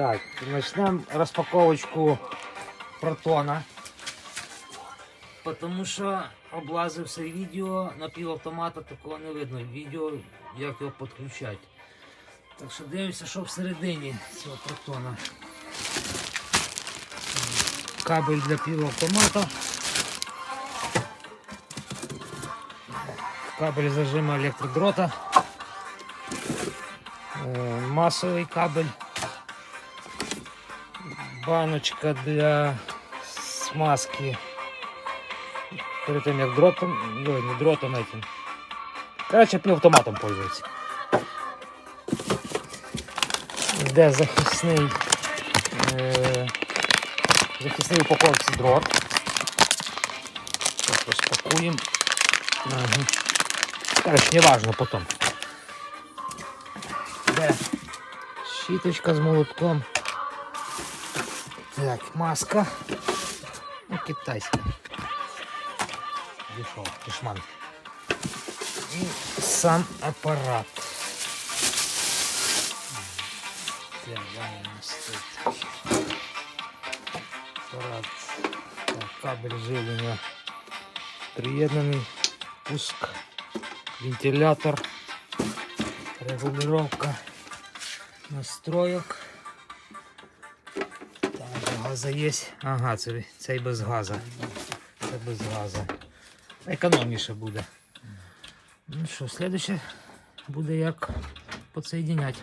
Так, начнем розпаковочку протона. Тому що облазив все відео на півавтомата, такого не видно. Відео, як його підключати. Так що дивимося, що всередині цього протона. Кабель для півавтомата. Кабель зажима електродрота. Е, Масовий кабель. Баночка для смазки. Перед тим як дротом, ой, не дротом этим. Короче, півавтоматом пользується. Йде захисний, е, захисний упаковці дрот. Так, розпакуємо. Ага. Короче, не важно потом. Де щіточка з молотком. Так, маска. Ну, китайська. Дешов, дешман. І сам апарат. Так, далі у нас тут апарат. Так, кабель живлення приєднаний. Пуск, вентилятор, регулировка настроек. Газа є. Ага, це, цей без газа. Це без газа. Економніше буде. Ну що, слідуще буде як підсоєдиняти.